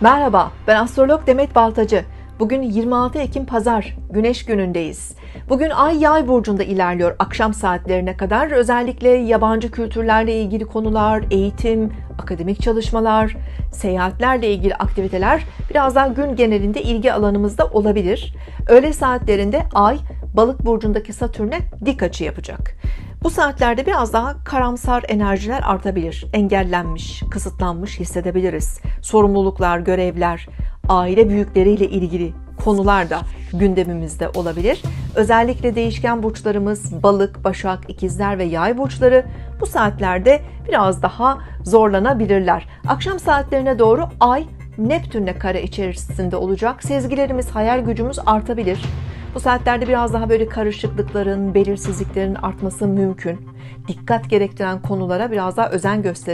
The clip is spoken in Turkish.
Merhaba, ben astrolog Demet Baltacı. Bugün 26 Ekim Pazar, Güneş günündeyiz. Bugün Ay Yay burcunda ilerliyor akşam saatlerine kadar. Özellikle yabancı kültürlerle ilgili konular, eğitim, akademik çalışmalar, seyahatlerle ilgili aktiviteler biraz daha gün genelinde ilgi alanımızda olabilir. Öğle saatlerinde Ay Balık burcundaki Satürn'e dik açı yapacak. Bu saatlerde biraz daha karamsar enerjiler artabilir. Engellenmiş, kısıtlanmış hissedebiliriz. Sorumluluklar, görevler, aile büyükleriyle ilgili konular da gündemimizde olabilir. Özellikle değişken burçlarımız balık, başak, ikizler ve yay burçları bu saatlerde biraz daha zorlanabilirler. Akşam saatlerine doğru ay Neptün'le kare içerisinde olacak. Sezgilerimiz, hayal gücümüz artabilir. Bu saatlerde biraz daha böyle karışıklıkların, belirsizliklerin artması mümkün. Dikkat gerektiren konulara biraz daha özen gösterelim.